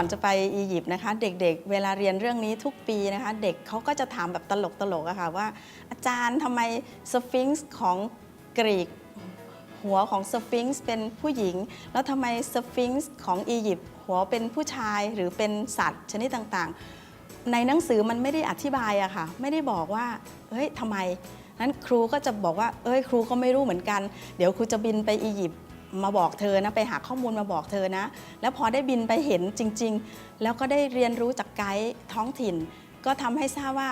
ก่อนจะไปอียิปต์นะคะ เด็กๆเวลาเรียนเรื่องนี้ทุกปีนะคะ เด็กเขาก็จะถามแบบตลกๆอะค่ะว่า อาจารย์ทำไมสฟิงซ์ของกรีกหัวของสฟิงซ์เป็นผู้หญิง แล้วทำไมสฟิงซ์ของอียิปต์หัวเป็นผู้ชายหรือเป็นสัตว์ชนิดต่างๆ ในหนังสือมันไม่ได้อธิบายอะค่ะ ไม่ได้บอกว่าเฮ้ยทำไมนั้นครูก็จะบอกว่า เอ้ยครูก็ไม่รู้เหมือนกัน เดี๋ยวครูจะบินไปอียิปต์ มาบอกเธอนะไปหาข้อมูลมาบอกเธอนะ แล้วพอได้บินไปเห็นจริง ๆ แล้วก็ได้เรียนรู้จากไกด์ท้องถิ่น ก็ทำให้ทราบว่า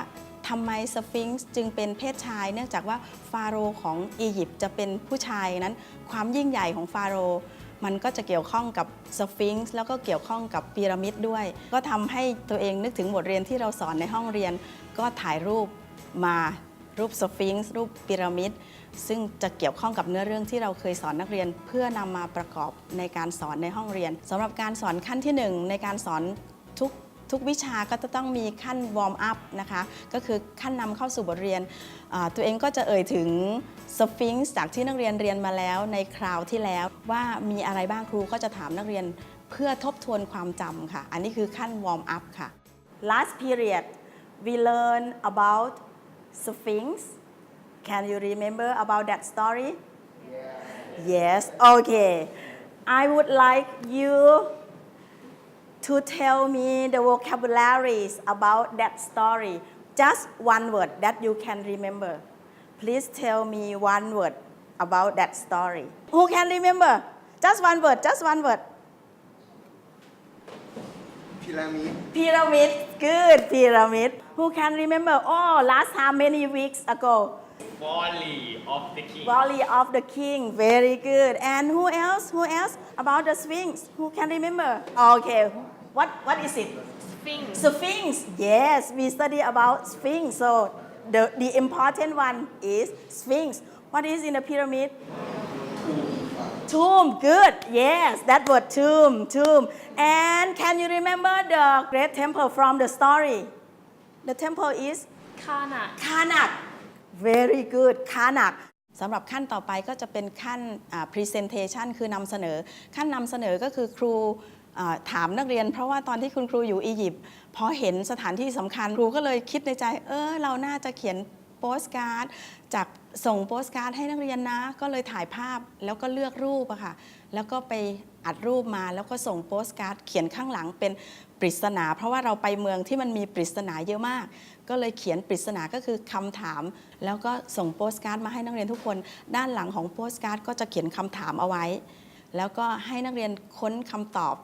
ทำไมสฟิงซ์จึงเป็นเพศชาย เนื่องจากว่าฟาโรห์ของอียิปต์จะเป็นผู้ชายนั้น ความยิ่งใหญ่ของฟาโรห์มันก็จะเกี่ยวข้องกับสฟิงซ์แล้วก็เกี่ยวข้องกับพีระมิดด้วย ก็ทำให้ตัวเองนึกถึงบทเรียนที่เราสอนในห้องเรียน ก็ถ่ายรูปมา รูปสฟิงซ์รูปพีระมิด ซึ่งจะเกี่ยวข้องกับเนื้อเรื่องที่เราเคยสอนนักเรียน เพื่อนำมาประกอบในการสอนในห้องเรียนสำหรับการสอนขั้นที่หนึ่งในการสอนทุกทุกวิชาก็จะต้องมีขั้นวอร์มอัพนะคะ ก็คือขั้นนำเข้าสู่บทเรียน ตัวเองก็จะเอ่ยถึงสฟิงซ์จากที่นักเรียนเรียนมาแล้วในคราวที่แล้ว ว่ามีอะไรบ้างครูก็จะถามนักเรียนเพื่อทบทวนความจำค่ะ อันนี้คือขั้นวอร์มอัพค่ะ last period we learn about sphinx Can you remember about that story? Yes. Yes. Okay. I would like you to tell me the vocabularies about that story. Just one word that you can remember. Please tell me one word about that story. Who can remember? Just one word, just one word. Pyramid. Pyramid. Good. Pyramid. Who can remember? Oh, last time many weeks ago? Valley of the King. Valley of the King. Very good. And who else? Who else? About the Sphinx. Who can remember? Okay. What What is it? Sphinx. Sphinx. Yes, we study about Sphinx. So the the important one is Sphinx. What is in the pyramid? Tomb. Good. Yes, that word tomb. Tomb. And can you remember the great temple from the story? The temple is Karnak. คานัก very good คานักสำหรับขั้นต่อไปก็จะเป็นขั้นอ่า presentation คือนำเสนอ ขั้นนำเสนอก็คือครูอ่าถามนักเรียน เพราะว่าตอนที่คุณครูอยู่อียิปต์พอเห็นสถานที่สำคัญครูก็เลยคิดในใจ เออเราน่าจะเขียน โปสการ์ดจากส่งโปสการ์ดให้นักเรียนนะ ก็เลยถ่ายภาพแล้วก็เลือกรูปอะค่ะ แล้วก็ไปอัดรูปมาแล้วก็ส่งโปสการ์ดเขียนข้างหลังเป็นปริศนา เพราะว่าเราไปเมืองที่มันมีปริศนาเยอะมาก ก็เลยเขียนปริศนาก็คือคำถาม แล้วก็ส่งโปสการ์ดมาให้นักเรียนทุกคน ด้านหลังของโปสการ์ดก็จะเขียนคำถามเอาไว้ แล้วก็ให้นักเรียนค้นคำตอบ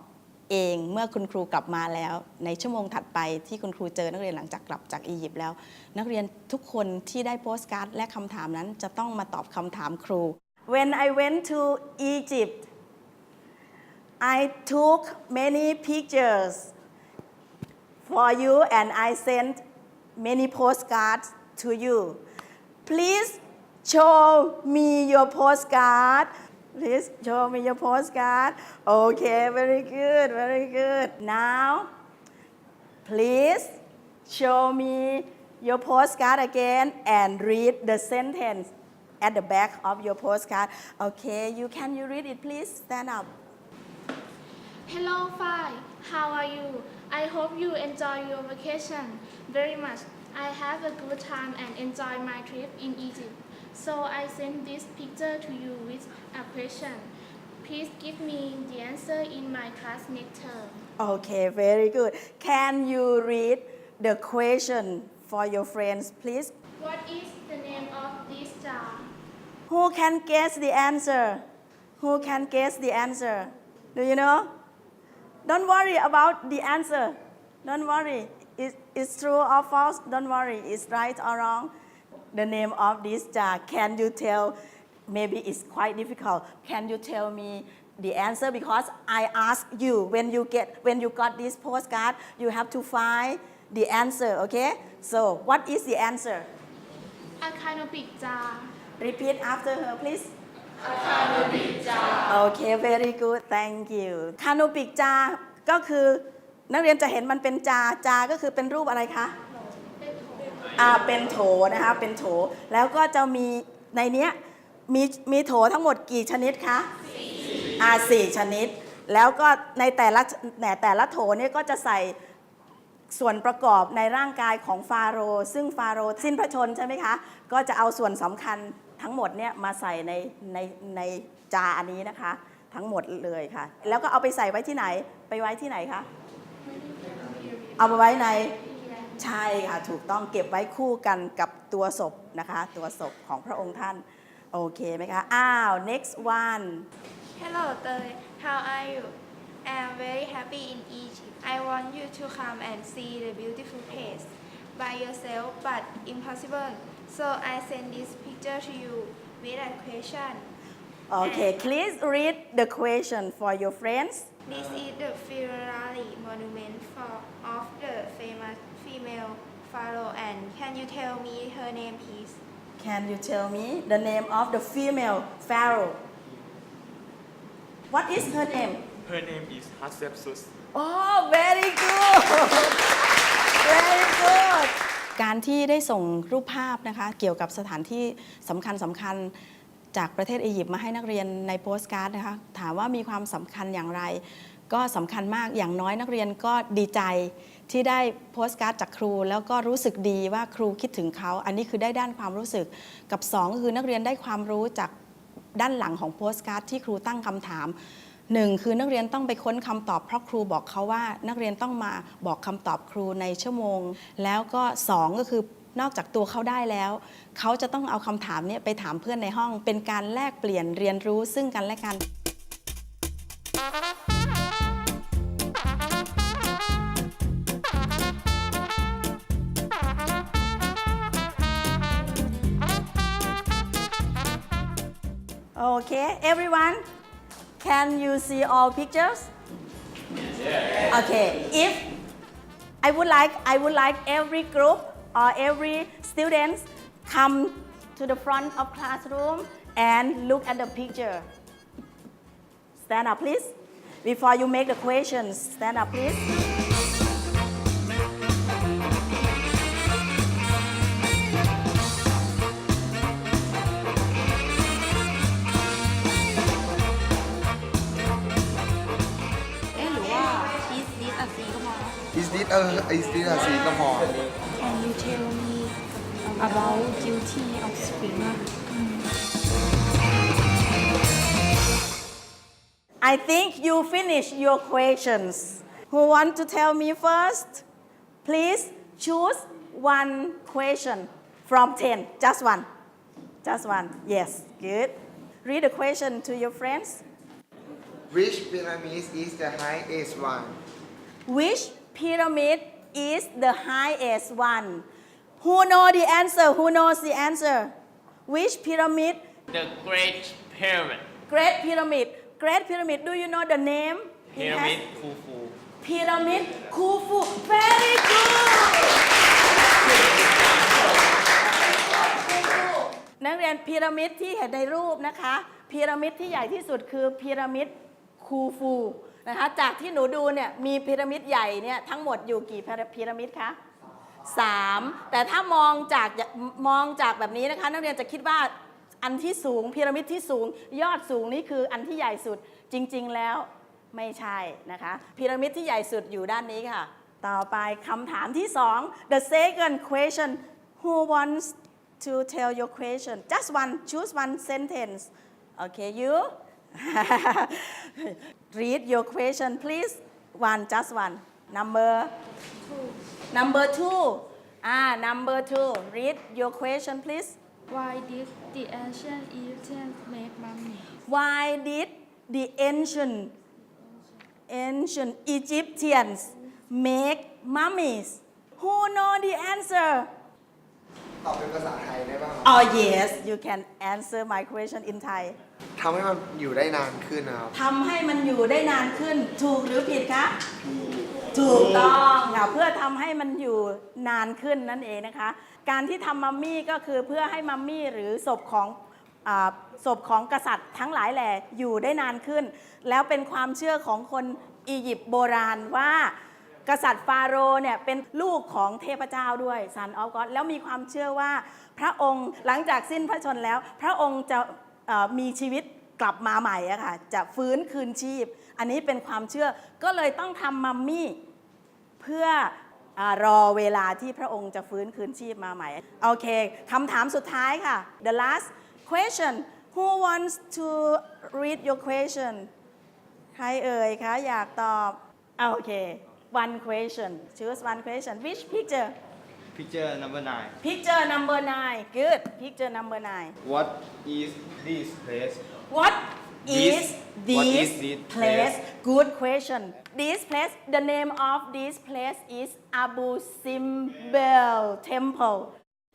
เองเมื่อคุณครูกลับมาแล้ว ในชั่วโมงถัดไปที่คุณครูเจอนักเรียนหลังจากกลับจากอียิปต์แล้ว นักเรียนทุกคนที่ได้โปสการ์ดและคำถามนั้นจะต้องมาตอบคำถามครู When I went to Egypt I took many pictures for you and I sent many postcards to you. Please show me your postcard. Please show me your postcard. Okay, very good, very good. Now, please show me your postcard again and read the sentence at the back of your postcard. Okay, you can you read it, please? Stand up. Hello, Phi. How are you? I hope you enjoy your vacation very much. I have a good time and enjoy my trip in Egypt. So I sent this picture to you with a question. Please give me the answer in my class next term. Okay, very good. Can you read the question for your friends, please? What is the name of this jar? Who can guess the answer? Who can guess the answer? Do you know? Don't worry about the answer. Don't worry. Is it's true or false? Don't worry. It's right or wrong. The name of this jar. Can you tell? Maybe it's quite difficult. Can you tell me the answer? Because I asked you when you get when you got this postcard, you have to find the answer. Okay? So what is the answer? A canopic jar. Repeat after her, please. Okay very good thank you คานูปิกจาก็คือนักเรียนจะเห็นมันเป็นจา จา ก็คือเป็นรูปอะไรคะ อ่าเป็นโถนะคะ เป็นโถ แล้วก็จะมีในเนี้ยมีมีโถทั้งหมดกี่ชนิดคะอ่าสี่ชนิด แล้วก็ในแต่ละแต่แต่ละโถเนี่ยก็จะใส่ส่วนประกอบในร่างกายของฟาโรห์ซึ่งฟาโรห์สิ้นพระชนใช่ไหมคะ ก็จะเอาส่วนสำคัญทั้งหมดเนี่ยมาใส่ในในในจาอันนี้นะคะ ทั้งหมดเลยค่ะ แล้วก็เอาไปใส่ไว้ที่ไหน ไปไว้ที่ไหนคะ เอาไปไว้ใน ใช่ค่ะถูกต้องเก็บไว้คู่กันกับตัวศพนะคะ ตัวศพของพระองค์ท่าน โอเคไหมคะ อ้าว next one Hello, Tơi. How are you? I am very happy in Egypt. I want you to come and see the beautiful place by yourself, but impossible. So I send this picture to you with a question. okay please read the question for your friends This is the Ferrari monument for, of the famous female pharaoh. And can you tell me her name, please? can you tell me the name of the female pharaoh what is her name Her name is Hatshepsut. Oh very good very good การที่ได้ส่งรูปภาพนะคะ เกี่ยวกับสถานที่สำคัญสำคัญ จากประเทศอียิปต์มาให้นักเรียนในโปสการ์ดนะคะถามว่ามีความสำคัญอย่างไร ก็สำคัญมากอย่างน้อยนักเรียนก็ดีใจที่ได้โปสการ์ดจากครู แล้วก็รู้สึกดีว่าครูคิดถึงเขา อันนี้คือได้ด้านความรู้สึกกับสองคือนักเรียนได้ความรู้จากด้านหลังของโปสการ์ดที่ครูตั้งคำถามหนึ่งคือนักเรียนต้องไปค้นคำตอบเพราะครูบอกเขาว่านักเรียนต้องมาบอกคำตอบครูในชั่วโมง แล้วก็สองก็คือ นอกจากตัวเขาได้แล้ว เขาจะต้องเอาคำถามเนี้ไปถามเพื่อนในห้อง เป็นการแลกเปลี่ยนเรียนรู้ซึ่งกันและกัน Okay, everyone, can you see all pictures? Okay, if I would like, I would like every group or every student come to the front of classroom and look at the picture. Stand up, please. Before you make the questions, stand up, please. is this เออ is this a สีก็พอ Can you tell me about duty of swimmer? I think you finish your questions. Who want to tell me first? Please choose one question from 10. Just one. Just one. Yes, good. Read the question to your friends. which pyramid is the highest one Which pyramid is the highest one? Who know the answer? Who knows the answer? Which pyramid? The Great Pyramid. Great Pyramid. Great Pyramid. Do you know the name? It has- Pyramid Khufu. Pyramid Khufu. Very good. นักเรียนพีระมิดที่เห็นในรูปนะคะพีระมิดที่ใหญ่ที่สุดคือพีระมิดคูฟูนะคะจากที่หนูดูเนี่ยมีพีระมิดใหญ่เนี่ยทั้งหมดอยู่กี่พีระมิดคะ สามแต่ถ้ามองจากมองจากแบบนี้นะคะ นักเรียนจะคิดว่าอันที่สูงพีระมิดที่สูง ยอดสูงนี่คืออันที่ใหญ่สุดจริง ๆ แล้วไม่ใช่นะคะพีระมิดที่ใหญ่สุดอยู่ด้านนี้ค่ะ ต่อไปคำถามที่สอง the second question who wants to tell your question. Just one, choose one sentence. Okay, you? Read your question, please. One, just one. Number two. Number two. Ah, number two. Read your question, please. Why did the ancient Egyptians make mummy? Why did the ancient ancient Egyptians make mummies? Who know the answer? ตอบเป็นภาษาไทยได้บ้าง Oh yes, you can answer my question in Thai. ทำให้มันอยู่ได้นานขึ้นนะครับ ทำให้มันอยู่ได้นานขึ้น ถูกหรือผิดคะ ถูกต้องค่ะเพื่อทำให้มันอยู่นานขึ้นนั่นเองนะคะ การที่ทำมัมมี่ก็คือเพื่อให้มัมมี่หรือศพของอาศพของกษัตริย์ทั้งหลายแหล่อยู่ได้นานขึ้น แล้วเป็นความเชื่อของคนอียิปต์โบราณว่า กษัตริย์ฟาโรห์เนี่ยเป็นลูกของเทพเจ้าด้วย Son of God แล้วมีความเชื่อว่าพระองค์หลังจากสิ้นพระชนแล้ว พระองค์จะมีชีวิตกลับมาใหม่อะค่ะจะฟื้นคืนชีพ อันนี้เป็นความเชื่อก็เลยต้องทำมัมมี่เพื่อรอเวลาที่พระองค์จะฟื้นคืนชีพมาใหม่โอเคคำถามสุดท้ายค่ะ the last question who wants to read your question ใครเอ่ยคะ อยากตอบโอเค one question choose one question which picture Picture number nine. picture number nine good picture number nine What is this place? What This- is what this is this place? place? Good question. This place, the name of this place is Abu Simbel Temple.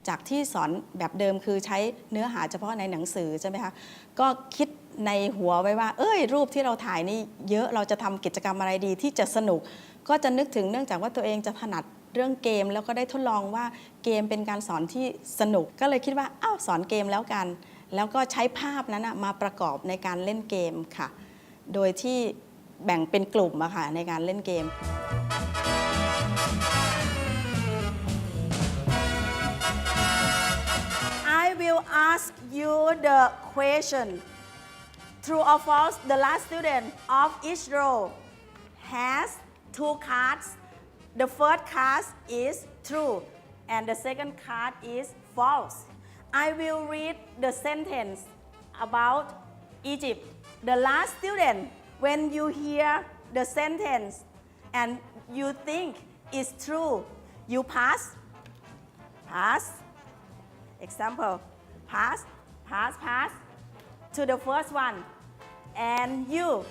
จากที่สอนแบบเดิมคือใช้เนื้อหาเฉพาะในหนังสือใช่ไหมคะ ก็คิดในหัวไว้ว่า เอ้ย รูปที่เราถ่ายนี่เยอะเราจะทำกิจกรรมอะไรดีที่จะสนุก ก็จะนึกถึงเนื่องจากว่าตัวเองจะถนัดเรื่องเกม แล้วก็ได้ทดลองว่าเกมเป็นการสอนที่สนุก ก็เลยคิดว่าอ้าวสอนเกมแล้วกัน แล้วก็ใช้ภาพนั้นมาประกอบในการเล่นเกมค่ะ โดยที่แบ่งเป็นกลุ่มอะค่ะในการเล่นเกม I will ask you the question. True or false, the last student of each row has two cards. The first card is true and the second card is false. I will read the sentence about Egypt. The last student, when you hear the sentence and you think it's true, you pass. Pass. Example, pass, pass, pass to the first one. And you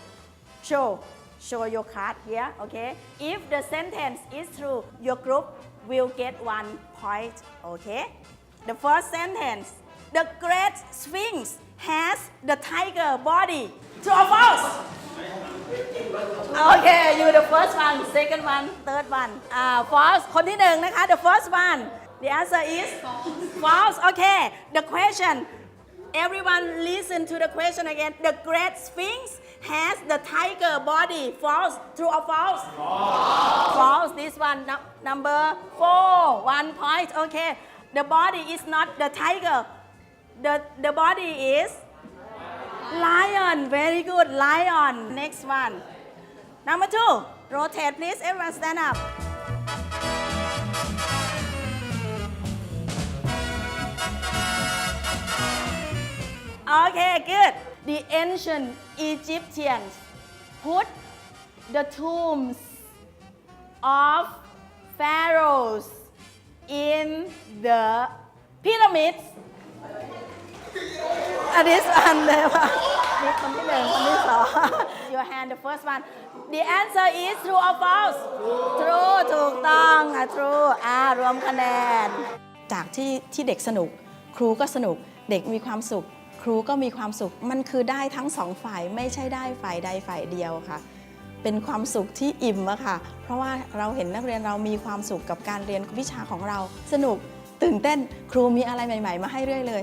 show, show your card here, okay? If the sentence is true, your group will get one point, okay? The first sentence, the great sphinx has the tiger body. True or false? Okay, you the first one, second one, third one. Ah, false คนที่หนึ่งนะคะ the first one. The answer is false. Okay, the question. Everyone listen to the question again. The great sphinx has the tiger body. False. True or false? False. False. This one nu- number four. One point. Okay. The body is not the tiger. The the body is lion. Very good. Lion. Next one. Number two, rotate please. Everyone stand up. Okay, good. The ancient Egyptians put the tombs of pharaohs in the pyramids อันนี้อันเลยว่านี่คนที่หนึ่งคนที่สอง Your hand the first one The answer is true or false True ถูกต้องค่ะ True อ่ารวมคะแนน จากที่ที่เด็กสนุก ครูก็สนุก เด็กมีความสุข รูก็มีความสุขมันคือได้ทั้งสองฝ่ายไม่ใช่ได้ฝ่ายใดฝ่ายเดียวค่ะ เป็นความสุขที่อิ่มอะค่ะ เพราะว่าเราเห็นนักเรียนเรามีความสุขกับการเรียนวิชาของเรา สนุกตื่นเต้นครูมีอะไรใหม่ ๆ มาให้เรื่อยเลย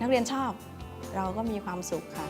นักเรียนชอบ เราก็มีความสุขค่ะ